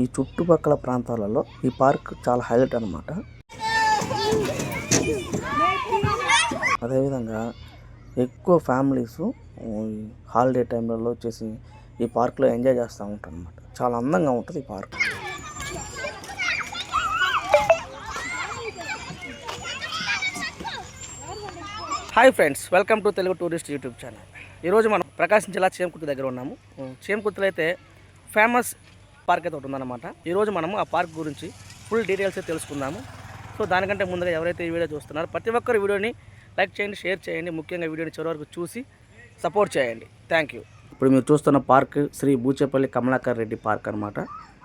ఈ చుట్టుపక్కల ప్రాంతాలలో ఈ పార్క్ చాలా హైలైట్ అనమాట అదేవిధంగా ఎక్కువ ఫ్యామిలీస్ హాలిడే టైంలలో వచ్చేసి ఈ పార్క్లో ఎంజాయ్ చేస్తూ ఉంటారు అనమాట చాలా అందంగా ఉంటుంది ఈ park. Hi friends welcome to Telugu tourist YouTube channel. ఈరోజు మనం ప్రకాశం జిల్లా చేమకుర్తి దగ్గర ఉన్నాము. చేమకుర్తిలో అయితే ఫేమస్ పార్క్ అయితే ఒకటి ఉందన్నమాట. ఈరోజు మనము ఆ పార్క్ గురించి ఫుల్ డీటెయిల్స్ తెలుసుకుందాము. సో దానికంటే ముందుగా ఎవరైతే ఈ వీడియో చూస్తున్నారో ప్రతి ఒక్కరు వీడియోని లైక్ చేయండి షేర్ చేయండి ముఖ్యంగా వీడియోని చివరి వరకు చూసి సపోర్ట్ చేయండి. థ్యాంక్ యూ ఇప్పుడు మీరు చూస్తున్న పార్క్ శ్రీ బూచేపల్లి కమలాకర్ రెడ్డి పార్క్ అనమాట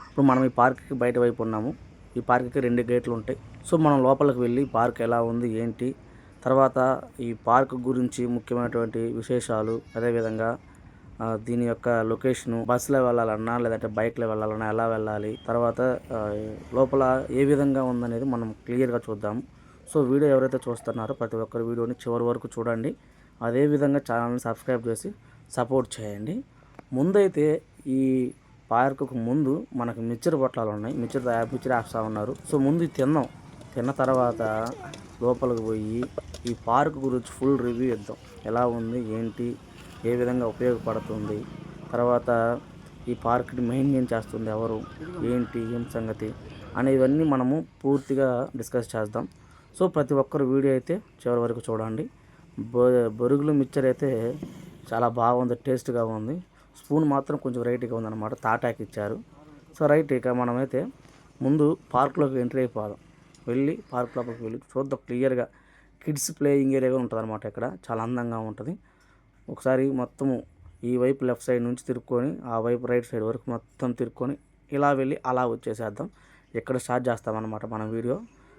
ఇప్పుడు మనం ఈ పార్క్కి బయట వైపు ఉన్నాము. ఈ పార్క్కి రెండు గేట్లు ఉంటాయి. సో మనం లోపలికి వెళ్ళి పార్క్ ఎలా ఉంది ఏంటి తర్వాత ఈ పార్క్ గురించి ముఖ్యమైనటువంటి విశేషాలు అదేవిధంగా దీని యొక్క లొకేషను బస్సులో వెళ్ళాలన్నా లేదంటే బైక్లో వెళ్ళాలన్నా ఎలా వెళ్ళాలి తర్వాత లోపల ఏ విధంగా ఉందనేది మనం క్లియర్గా చూద్దాం. సో వీడియో ఎవరైతే చూస్తున్నారో ప్రతి ఒక్కరు వీడియోని చివరి వరకు చూడండి. అదేవిధంగా ఛానల్ని సబ్స్క్రైబ్ చేసి సపోర్ట్ చేయండి. ముందైతే ఈ పార్కుకు ముందు మనకు మిక్చర్ పొట్లాలు ఉన్నాయి. మిక్చర్ తయారు మిక్చర్ వేస్తూ ఉన్నారు. సో ముందు తిన్నాం. తిన్న తర్వాత లోపలికి పోయి ఈ పార్క్ గురించి ఫుల్ రివ్యూ ఇద్దాం. ఎలా ఉంది? ఏంటి? ఏ విధంగా ఉపయోగపడుతుంది? తర్వాత ఈ పార్క్ని మెయింటైన్ చేస్తుంది ఎవరు? ఏంటి? ఏం సంగతి? అనేవన్నీ మనము పూర్తిగా డిస్కస్ చేద్దాం. సో ప్రతి ఒక్కరు వీడియో అయితే చివరి వరకు చూడండి. బొ బొరుగులు మిక్చర్ అయితే చాలా బాగుంది టేస్ట్గా ఉంది. స్పూన్ మాత్రం కొంచెం రైట్గా ఉందన్నమాట తాటాకి ఇచ్చారు. సో రైట్ ఇక మనమైతే ముందు పార్క్లోకి ఎంట్రీ అయిపోదాం. వెళ్ళి పార్క్ లోపలికి వెళ్ళి చూద్దాం క్లియర్గా. కిడ్స్ ప్లేయింగ్ ఏరియాగా ఉంటుంది అనమాట ఇక్కడ చాలా అందంగా ఉంటుంది. ఒకసారి మొత్తము ఈ వైపు లెఫ్ట్ సైడ్ నుంచి తిరుక్కొని ఆ వైపు రైట్ సైడ్ వరకు మొత్తం తిరుక్కొని ఇలా వెళ్ళి అలా వచ్చేసేద్దాం. ఎక్కడ స్టార్ట్ చేస్తామన్నమాట మన వీడియో.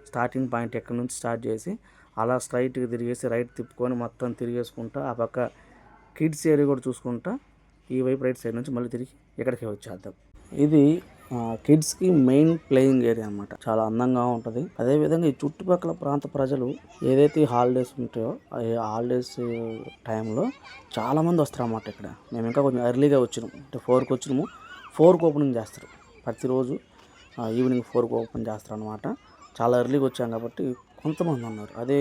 స్టార్టింగ్ పాయింట్ ఎక్కడి నుంచి స్టార్ట్ చేసి అలా స్ట్రైట్గా తిరిగేసి రైట్ తిప్పుకొని మొత్తం తిరిగేసుకుంటా ఆ పక్క కిడ్స్ ఏరియా కూడా చూసుకుంటా ఈ వైపు రైట్ సైడ్ నుంచి మళ్ళీ తిరిగి ఇక్కడికి వచ్చేద్దాం. ఇది కిడ్స్కి మెయిన్ ప్లేయింగ్ ఏరియా అన్నమాట. చాలా అందంగా ఉంటుంది. అదేవిధంగా ఈ చుట్టుపక్కల ప్రాంత ప్రజలు ఏదైతే హాలిడేస్ ఉంటాయో ఆ హాలిడేస్ టైంలో చాలామంది వస్తారు అన్నమాట ఇక్కడ. మేము ఇంకా కొంచెం ఎర్లీగా వచ్చినాము అంటే ఫోర్కి వచ్చినాము. ఫోర్కి ఓపెనింగ్ చేస్తారు. ప్రతిరోజు ఈవినింగ్ ఫోర్కి ఓపెన్ చేస్తారు అనమాట చాలా ఎర్లీగా వచ్చాం కాబట్టి కొంతమంది ఉన్నారు. అదే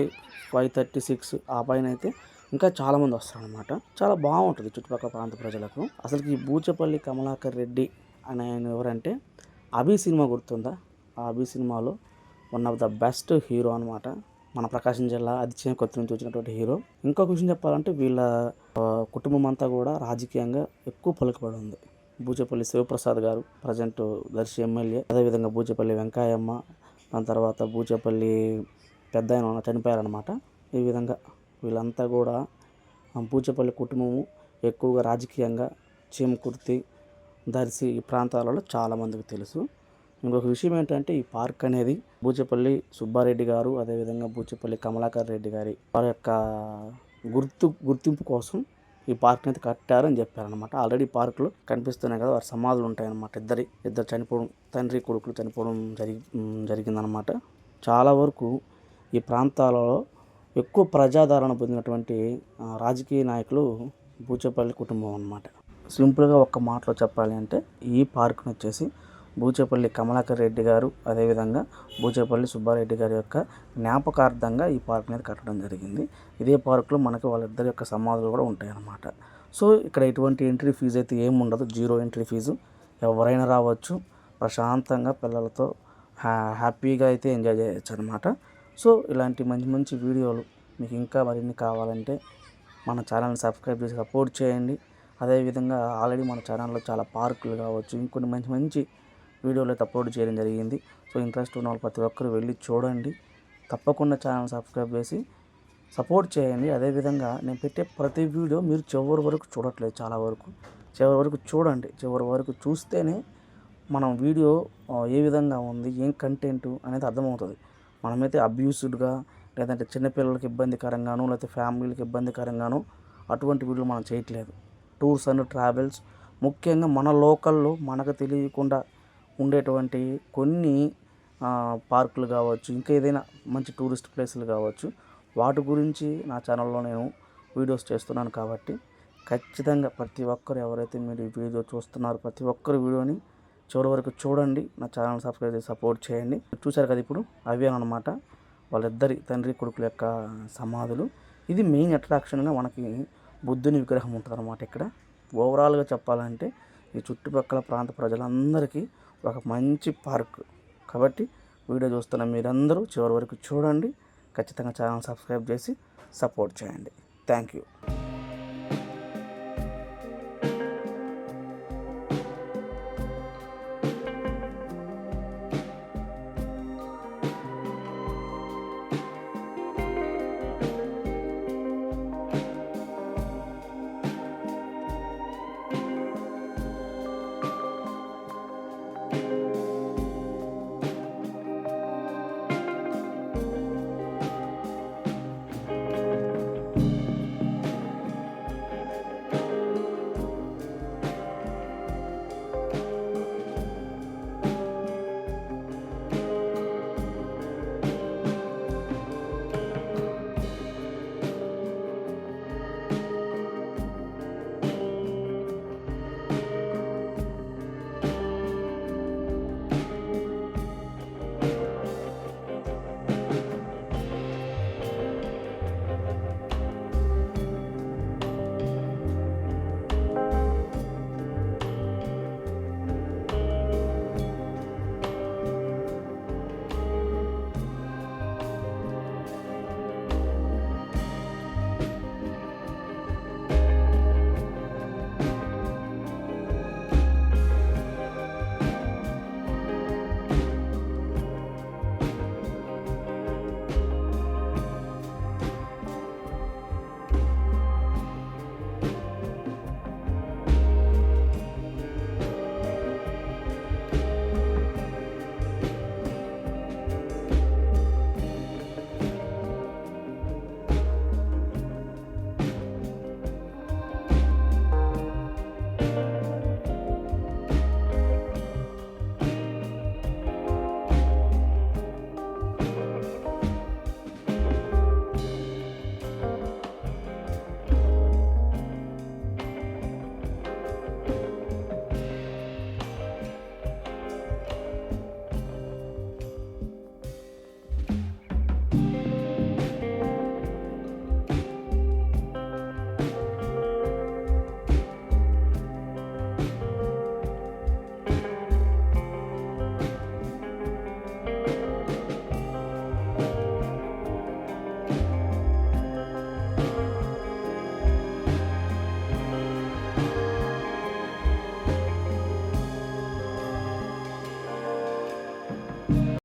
ఫైవ్ థర్టీ సిక్స్ ఆ పైన అయితే ఇంకా చాలామంది వస్తారు అనమాట చాలా బాగుంటుంది చుట్టుపక్కల ప్రాంత ప్రజలకు. అసలు ఈ బూచపల్లి కమలాకర్ రెడ్డి అని ఆయన ఎవరంటే అభి సినిమా గుర్తుందా? ఆ అభి సినిమాలో one of the best hero అనమాట మన ప్రకాశం జిల్లా అదిచే కొత్త నుంచి వచ్చినటువంటి హీరో ఇంకొక విషయం చెప్పాలంటే వీళ్ళ కుటుంబం అంతా కూడా రాజకీయంగా ఎక్కువ పలుకుబడి ఉంది. బూచేపల్లి శివప్రసాద్ గారు ప్రజెంట్ దర్శి ఎమ్మెల్యే. అదేవిధంగా బూచేపల్లి వెంకాయమ్మ దాని తర్వాత బూచేపల్లి పెద్ద ఆయన చనిపోయారనమాట ఈ విధంగా వీళ్ళంతా కూడా ఆ బూచేపల్లి కుటుంబము ఎక్కువగా రాజకీయంగా చీమకుర్తి దర్శి ఈ ప్రాంతాలలో చాలామందికి తెలుసు. ఇంకొక విషయం ఏంటంటే ఈ పార్క్ అనేది బూచేపల్లి సుబ్బారెడ్డి గారు అదేవిధంగా బూచేపల్లి కమలాకర్ రెడ్డి గారి వారి యొక్క గుర్తు గుర్తింపు కోసం ఈ పార్క్ అయితే కట్టారని చెప్పారనమాట ఆల్రెడీ పార్కులు కనిపిస్తున్నాయి కదా వారి సమాధులు ఉంటాయన్నమాట. ఇద్దరి ఇద్దరు చనిపోవడం తండ్రి కొడుకులు చనిపోవడం జరిగి జరిగిందనమాట చాలా వరకు ఈ ప్రాంతాలలో ఎక్కువ ప్రజాదరణ పొందినటువంటి రాజకీయ నాయకులు బూచేపల్లి కుటుంబం అన్నమాట. సింపుల్గా ఒక్క మాటలో చెప్పాలి అంటే ఈ పార్క్ను వచ్చేసి బూచేపల్లి కమలాకర్ రెడ్డి గారు అదేవిధంగా బూచేపల్లి సుబ్బారెడ్డి గారి యొక్క జ్ఞాపకార్థంగా ఈ పార్క్ అనేది కట్టడం జరిగింది. ఇదే పార్కులో మనకి వాళ్ళిద్దరి యొక్క సమాధులు కూడా ఉంటాయన్నమాట. సో ఇక్కడ ఎటువంటి ఎంట్రీ ఫీజు అయితే ఏమి ఉండదు జీరో ఎంట్రీ ఫీజు. ఎవరైనా రావచ్చు. ప్రశాంతంగా పిల్లలతో హ్యా హ్యాపీగా అయితే ఎంజాయ్ చేయొచ్చు అనమాట సో ఇలాంటి మంచి మంచి వీడియోలు మీకు ఇంకా మరిన్ని కావాలంటే మన ఛానల్ని సబ్స్క్రైబ్ చేసి సపోర్ట్ చేయండి. అదేవిధంగా ఆల్రెడీ మన ఛానల్లో చాలా పార్కులు కావచ్చు ఇంకొన్ని మంచి మంచి వీడియోలు అయితే అప్లోడ్ చేయడం జరిగింది. సో ఇంట్రెస్ట్ ఉన్న వాళ్ళు ప్రతి ఒక్కరు వెళ్ళి చూడండి. తప్పకుండా ఛానల్ సబ్స్క్రైబ్ చేసి సపోర్ట్ చేయండి. అదేవిధంగా నేను పెట్టే ప్రతి వీడియో మీరు చివరి వరకు చూడట్లేదు చాలా వరకు. చివరి వరకు చూడండి. చివరి వరకు చూస్తేనే మనం వీడియో ఏ విధంగా ఉంది ఏం కంటెంట్ అనేది అర్థమవుతుంది. మనమైతే అబ్యూస్డ్గా లేదంటే చిన్నపిల్లలకి ఇబ్బందికరంగాను లేకపోతే ఫ్యామిలీలకు ఇబ్బందికరంగాను అటువంటి వీడియోలు మనం చేయట్లేదు. టూర్స్ అండ్ ట్రావెల్స్ ముఖ్యంగా మన లోకల్లో మనకు తెలియకుండా ఉండేటువంటి కొన్ని పార్కులు కావచ్చు ఇంకా ఏదైనా మంచి టూరిస్ట్ ప్లేసులు కావచ్చు వాటి గురించి నా ఛానల్లో నేను వీడియోస్ చేస్తున్నాను కాబట్టి ఖచ్చితంగా ప్రతి ఒక్కరు ఎవరైతే మీరు ఈ వీడియో చూస్తున్నారో ప్రతి ఒక్కరు వీడియోని చివరి వరకు చూడండి నా ఛానల్ సబ్స్క్రైబ్ చేసి సపోర్ట్ చేయండి. చూశారు కదా ఇప్పుడు అవే అనమాట వాళ్ళిద్దరి తండ్రి కొడుకుల యొక్క సమాధులు. ఇది మెయిన్ అట్రాక్షన్గా మనకి బుద్ధుని విగ్రహం ఉంటుందన్నమాట ఇక్కడ. ఓవరాల్గా చెప్పాలంటే ఈ చుట్టుపక్కల ప్రాంత ప్రజలందరికీ ఒక మంచి పార్క్. కాబట్టి వీడియో చూస్తున్న మీరందరూ చివరి వరకు చూడండి. ఖచ్చితంగా ఛానల్ సబ్స్క్రైబ్ చేసి సపోర్ట్ చేయండి. Thank you.